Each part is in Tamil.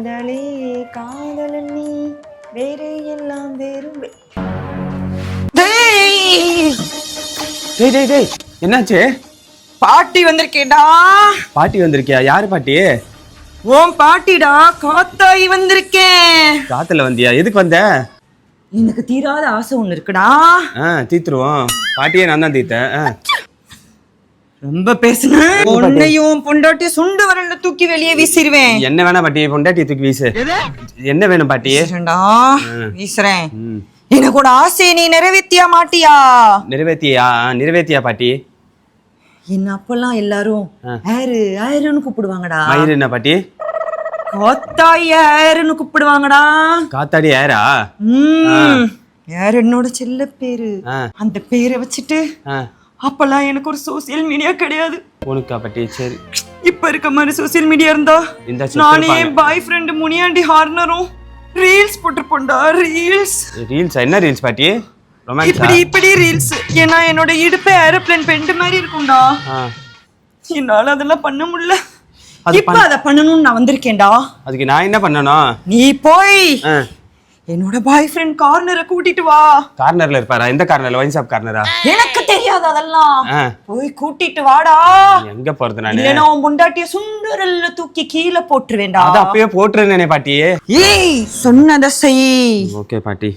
காதலே காதலன் நீ. வேறு எல்லாம் வேறும் டேய்! டேய் டேய் டேய் என்னாச்சு? பாட்டி வந்திருக்கேடா பாட்டி வந்திருக்கியா? யாரு பாட்டி? உன் பாட்டிடா காத்தாயி வந்திருக்கேன். காத்துல வந்தியா? எதுக்கு வந்த? எனக்கு தீராத ஆசை ஒண்ணு இருக்குடா. ஆ தீத்துருவோம். பாட்டியே நான் தான் தீத்தேன். ரொம்ப பேசுனேன் உன்னையும் பொண்டாட்டி சுண்டு வரல தூக்கி வெளியே வீசிடுவேன் என்ன வேணா பாட்டி பொண்டாட்டி தூக்கி வீசு. என்ன வேணும் பாட்டி? வீசுறேன். எனக்கு ஒரு ஆசையை நீ நிறைவேத்தியா மாட்டியா? நிறைவேத்தியா? நிறைவேத்தியா பாட்டி? என்ன அப்பெல்லாம் எல்லாரும் ஏறு ஏறுன்னு கூப்பிடுவாங்கடா. மயிறு என்ன பாட்டி? காத்தாய் ஏறுன்னு கூப்பிடுவாங்கடா. காத்தாடி ஏரா யார் என்னோட செல்ல பேரு ஆ. அந்த பேரை வச்சுட்டு அப்பெல்லாம் எனக்கு ஒரு சோசியல் மீடியா கிடையாது. உனக்கா பாட்டி சரி இப்ப இருக்க மாதிரி சோசியல் மீடியா இருந்தா நானே என் பாய் ஃப்ரெண்டு முனியாண்டி ஹார்னரும் ரீல்ஸ் போட்டிருப்போம்டா ரீல்ஸ் ரீல்ஸ் என்ன ரீல்ஸ் பாட்டி? இப்படி இப்படி ரீல்ஸ் ஏன்னா என்னோட இடுப்பு ஏரோப்ளேன் பெண்டு மாதிரி இருக்கும்டா. என்னால அதெல்லாம் பண்ண முடியல. இப்ப அத பண்ணணும்னு நான் வந்திருக்கேன்டா. அதுக்கு நான் என்ன பண்ணணும்? நீ போய் என்னோட பாய் ஃப்ரெண்ட் கார்னரை கூட்டிட்டு வா. கார்னர்ல இருப்பாரா? எந்த கார்னர்ல ஒயின் ஷாப் கார்னரா எனக்கு தெரியாது அதெல்லாம். போய் கூட்டிட்டு வாடா. எங்க போறது நானு? இல்லைன்னா உன் முண்டாட்டிய சுண்டரல்ல தூக்கி கீழே போட்டுருவேண்டா அது அப்பயே போட்டுருந்தேனே பாட்டி. ஏய் சொன்னதை செய். ஓகே பாட்டி.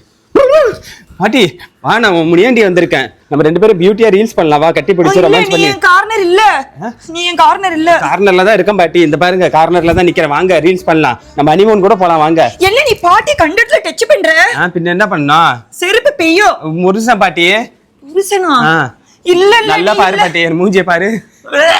பாட்டி வா நான் உன் முனியாண்டி வந்திருக்கேன். நம்ம ரெண்டு பேரும் பியூட்டியா ரீல்ஸ் பண்ணலாம். வா கட்டி பிடிச்சு ரொமான்ஸ் பண்ணி. என் கார்னர் இல்ல. நீ என் கார்னர் இல்ல. கார்னர்ல தான் இருக்கேன் பாட்டி. இந்த பாருங்க கார்னர்ல தான் நிக்கிறேன். வாங்க ரீல்ஸ் பண்ணலாம். நம்ம அனிமோன் கூட போலாம் வாங்க. என்ன நீ பாட்டி கண்டட்ல டச் பண்ற? பின்ன என்ன பண்ணோம் செருப்பு பெய்யோ? முருசன் பாட்டி. ஆ. இல்ல இல்ல நல்லா பாரு. பாட்டி என் மூஞ்சிய பாரு. உவ்வே.